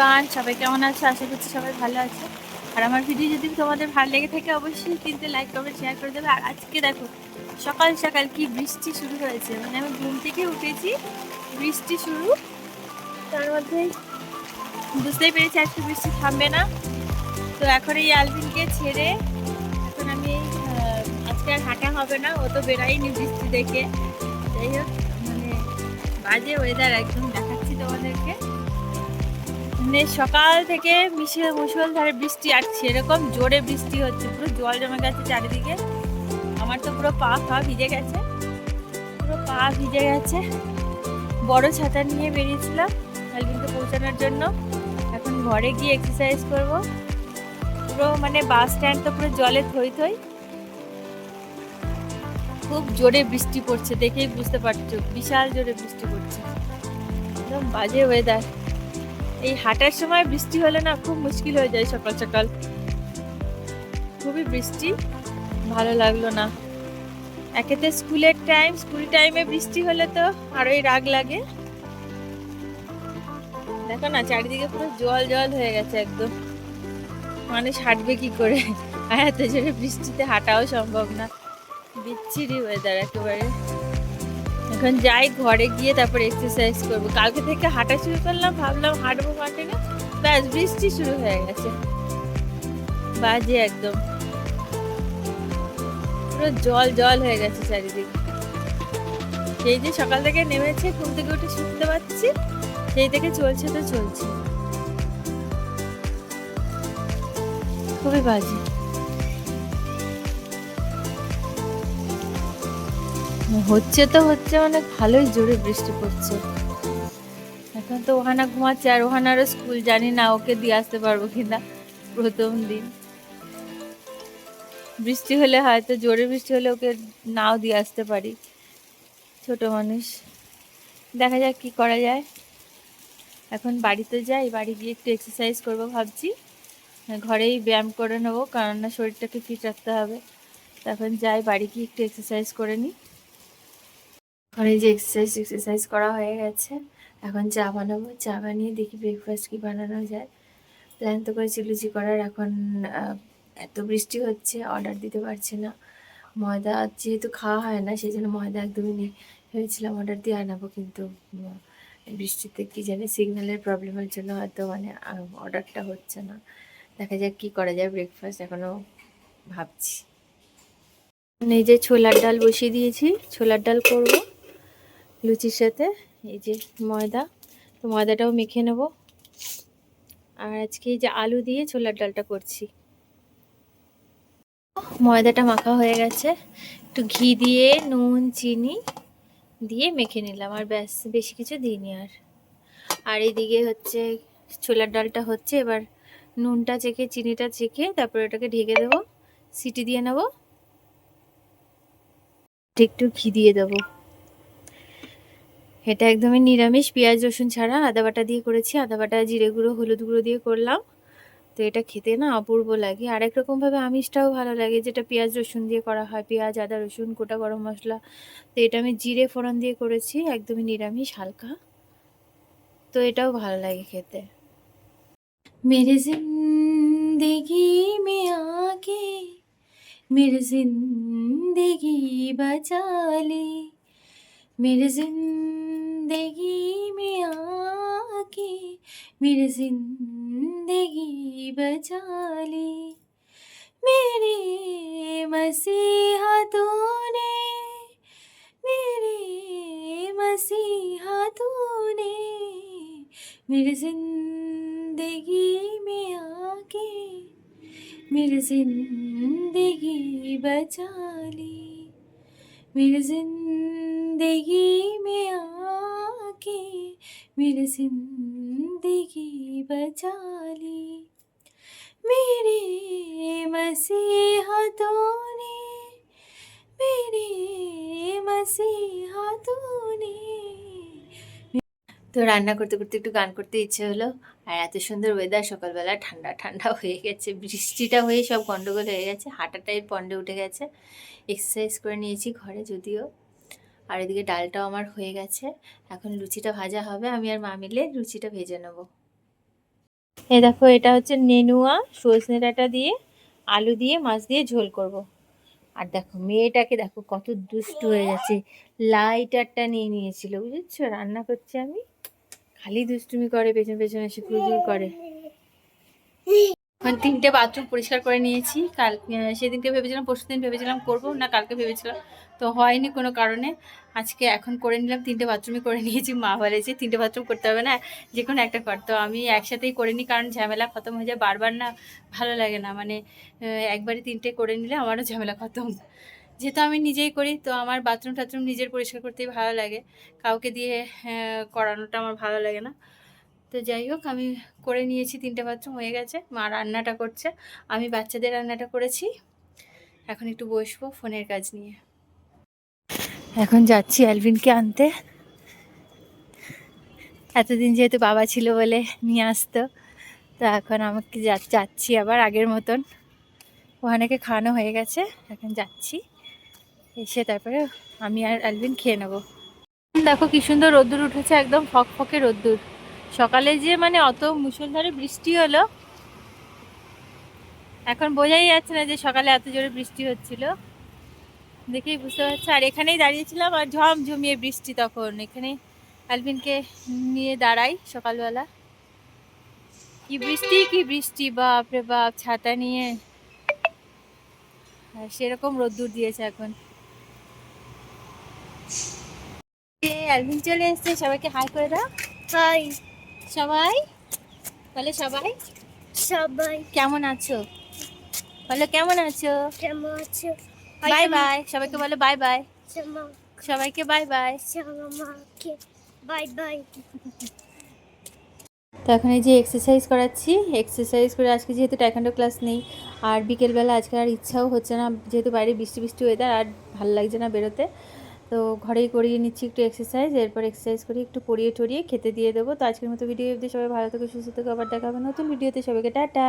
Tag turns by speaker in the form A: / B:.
A: Everyone সবাই কেমন আছে? আশা করছি সবাই ভালো আছে। আর আমার ভিডিও যদি তোমাদের ভালো লেগে থাকে, অবশ্যই তিনটে লাইক কমেন্ট শেয়ার করে দেবে। আর আজকে দেখো, সকাল সকাল কি বৃষ্টি শুরু হয়েছে। মানে আমি ঘুম থেকে উঠেছি, বৃষ্টি শুরু। তার মধ্যে বুঝতেই পেরেছি আজকে বৃষ্টি থামবে না। তো এখন এই আলবিনকে ছেড়ে এখন আমি আজকে আর হাঁটা হবে না। ও তো বেড়াইনি বৃষ্টি দেখে। যাই হোক মানে বাজে ওয়েদার একদম দেখাচ্ছি তোমাদেরকে। মানে সকাল থেকে মিশে মুসলধারে বৃষ্টি আর সেরকম জোরে বৃষ্টি হচ্ছে, পুরো জল জমে গেছে চারিদিকে। আমার তো পুরো পা পা ভিজে গেছে, পুরো পা ভিজে গেছে। বড় ছাতা নিয়ে বেরিয়েছিলাম আলবিনকে পৌঁছানোর জন্য। এখন ঘরে গিয়ে এক্সারসাইজ করব। পুরো মানে বাস স্ট্যান্ড তো পুরো জলে থই থই। খুব জোরে বৃষ্টি পড়ছে, দেখেই বুঝতে পারছ, বিশাল জোরে বৃষ্টি পড়ছে। একদম বাজে ওয়েদার এই হাঁটার সময় বৃষ্টি হলে না খুব মুশকিল হয়ে যায় সকাল সকাল। খুবই বৃষ্টি, ভালো লাগল না। একেতে স্কুলের টাইম স্কুল টাইমে বৃষ্টি হলে তো আরোই রাগ লাগে। দেখো না, চারিদিকে পুরো জল জল হয়ে গেছে একদম। মানুষ হাঁটবে কি করে? আর এত জোরে বৃষ্টিতে হাঁটাও সম্ভব না। বিচ্ছিরি ওয়েদার একেবারে। এখন যাই ঘরে গিয়ে তারপর এক্সারসাইজ করব। কালকে থেকে হাঁটা শুরু করলাম, ভাবলাম হাঁটবো কন্টিনিউ ব্যাস, বৃষ্টি শুরু হয়ে গেছে। বাজে একদম। পুরো জল জল হয়ে গেছে চারিদিক। সেই যে সকাল থেকে নেমেছে, ঘুম থেকে উঠে শুনতে পাচ্ছি। সেই থেকে চলছে তো চলছে। খুবই বাজে। হচ্ছে তো হচ্ছে অনেক ভালোই জোরে বৃষ্টি পড়ছে। এখন তো ওহানা ঘুমাচ্ছে, আর ওহানারও স্কুল জানি না ওকে দিয়ে আসতে পারব কিনা প্রথম দিন। বৃষ্টি হলে হয়তো, জোরে বৃষ্টি হলে ওকে নাও দিয়ে আসতে পারি, ছোট মানুষ। দেখা যাক কি করা যায়। এখন বাড়িতে যাই, বাড়ি গিয়ে একটু এক্সারসাইজ করব ভাবছি। ঘরেই ব্যায়াম করে নেব কারণ না শরীরটাকে ফিট রাখতে হবে। তখন যাই, বাড়ি গিয়ে একটু এক্সারসাইজ করে নিই। ঘরে যে এক্সারসাইজ এক্সারসাইজ করা হয়ে গেছে। এখন চা বানাবো। চা বানিয়ে দেখি ব্রেকফাস্ট কি বানানো যায়। প্ল্যান তো করেছি লুচি করার। এখন এত বৃষ্টি হচ্ছে অর্ডার দিতে পারছি না। ময়দা যেহেতু খাওয়া হয় না, সেই জন্য ময়দা একদমই নেই। ভেবেছিলাম অর্ডার দিয়ে আনাবো, কিন্তু বৃষ্টিতে কি জানি সিগন্যালের প্রবলেমের জন্য হয়তো মানে অর্ডারটা হচ্ছে না। দেখা যাক কি করা যায় ব্রেকফাস্ট এখনও ভাবছি। এই যে ছোলার ডাল বসিয়ে দিয়েছি। ছোলার ডাল করব। লুচির সাথে, এই যে ময়দা। তো ময়দাটাও মেখে নেব। আর আজকে এই যে আলু দিয়ে ছোলার ডালটা করছি। ময়দাটা মাখা হয়ে গেছে। একটু ঘি দিয়ে, নুন, চিনি দিয়ে মেখে নিলাম। আর ব্যাস, বেশি কিছু দিইনি আর। আর এইদিকে হচ্ছে ছোলার ডালটা হচ্ছে, এবার নুনটা চেখে, চিনিটা চেখে তারপর ওটাকে ঢেকে দেবো। সিটি দিয়ে নেব। একটু ঘি দিয়ে দেবো। এটা একদমই নিরামিষ, পেঁয়াজ, রসুন ছাড়া আদা বাটা দিয়ে করেছি। আদা বাটা, জিরে গুঁড়ো, হলুদ গুঁড়ো দিয়ে করলাম। তো এটা খেতে না অপূর্ব লাগে। আর একরকমভাবে আমিষটাও ভালো লাগে, যেটা পেঁয়াজ, রসুন দিয়ে করা হয়। পেঁয়াজ, আদা, রসুন, গোটা গরম মশলা। তো এটা আমি জিরে ফোড়ন দিয়ে করেছি, একদমই নিরামিষ, হালকা। তো এটাও ভালো লাগে খেতে। মেরে জিন্দেগি মে আগে, মেরে জিন্দেগি বাচালে মেরে জিন্দ ज़िंदगी में आके मेरी ज़िंदगी बचा ले। मेरे मसीहा तूने मेरे मसीहा तूने मेरी ज़िंदगी में आके मेरी ज़िंदगी बचा ली। मेरी जिंदगी में आके मेरी जिंदगी बचा ली मेरे मसीहा तूने मेरे मसीहा तूने তো রান্না করতে করতে একটু গান করতে ইচ্ছে হলো আর এত সুন্দর ওয়েদার সকালবেলা ঠান্ডা ঠান্ডা হয়ে গেছে বৃষ্টিটা হয়ে সব গন্ডগোল হয়ে গেছে হাঁটাটাই পন্ডে উঠে গেছে এক্সারসাইজ করে নিয়েছি ঘরে যদিও। আর এদিকে ডালটাও আমার হয়ে গেছে। এখন লুচিটা ভাজা হবে, আমি আর মা মিলে লুচিটা ভেজে নেব। এ দেখো, এটা হচ্ছে নেনুয়া, সজনে ডাঁটা দিয়ে, আলু দিয়ে, মাছ দিয়ে ঝোল করব। আর দেখো, মেয়েটাকে দেখো, কত দুষ্টু হয়ে যাচ্ছে। লাইটারটা নিয়ে নিয়েছিল, বুঝেছ? রান্না করছি আমি। খালি দুষ্টুমি করে, পেছন পেছনে এসে কুড়কুড় করে। মানে তিনটে বাথরুম পরিষ্কার করে নিয়েছি। কাল সেদিনকে ভেবেছিলাম, পরশু দিন ভেবেছিলাম করব, না কালকে ভেবেছিলাম। তো হয়নি কোনো কারণে। আজকে এখন করে নিলাম, তিনটে বাথরুমই করে নিয়েছি। মা বলেছে তিনটে বাথরুম করতে হবে না, যে কোনো একটা কর। তো আমি একসাথেই করে নিই, কারণ ঝামেলা খতম হয়ে যায় বারবার না, ভালো লাগে না। মানে একবারে তিনটে করে নিলে আমারও ঝামেলা খতম। যেহেতু আমি নিজেই করি, তো আমার বাথরুম টাথরুম নিজের পরিষ্কার করতেই ভালো লাগে। কাউকে দিয়ে করানোটা আমার ভালো লাগে না। তো যাই হোক, আমি করে নিয়েছি, তিনটে বাথরুম হয়ে গেছে। মা রান্নাটা করছে, আমি বাচ্চাদের রান্নাটা করেছি। এখন একটু বসবো ফোনের কাজ নিয়ে। এখন যাচ্ছি অ্যালভিনকে আনতে। এতদিন যেহেতু বাবা ছিল বলে নিয়ে আসতো, তো এখন আমাকে যাচ্ছি আবার আগের মতন। ওখানেকে খাওয়ানো হয়ে গেছে, এখন যাচ্ছি। এসে তারপরে আমি আর অ্যালভিন খেয়ে নেব। দেখো কি সুন্দর রোদ্দুর উঠেছে, একদম ফক ফকে রোদ্দুর। সকালে যে মানে অত মুষলধারে বৃষ্টি হলো, এখন বোঝাই যাচ্ছে না যে সকালে এত জোরে বৃষ্টি হচ্ছিল। দেখেই বুঝতে পারছি। আর এখানেই দাঁড়িয়েছিলাম আর ঝমঝমিয়ে বৃষ্টি তখন। এখানে অ্যালভিনকে নিয়ে দাঁড়াই সকালবেলা। কি বৃষ্টি কি বৃষ্টি, বাপ রে বাপ, ছাতা নিয়ে। সেরকম রোদ্দুর দিয়েছে এখন। অ্যালভিন চলে এসছে, সবাইকে হাই করে দাও।
B: হাই।
A: সবাই? বলে সবাই।
B: সবাই।
A: কেমন আছো? বলো কেমন আছো?
B: কেমন আছো?
A: বাই বাই সবাইকে বলো বাই বাই সবাইকে বাই বাই
B: বাই বাই
A: তো এখন এই যে এক্সারসাইজ করাচ্ছি। এক্সারসাইজ করে আজকে যেহেতু টাইকান্ডো ক্লাস নেই আর বিকেলবেলা আজকে আর ইচ্ছাও হচ্ছে না যেহেতু বাইরে বৃষ্টি বৃষ্টি ওয়েদার আর ভালো লাগছে না বেরোতে। তো ঘরেই করিয়ে নিচ্ছি একটু এক্সারসাইজ এরপর এক্সারসাইজ করে একটু পরিয়ে টড়িয়ে খেতে দিয়ে দেবো। তো আজকের মতো ভিডিও সবাই ভালো থেকে, সুস্থ থেকে। আবার দেখা হবে নতুন ভিডিওতে সবাইকে টাটা!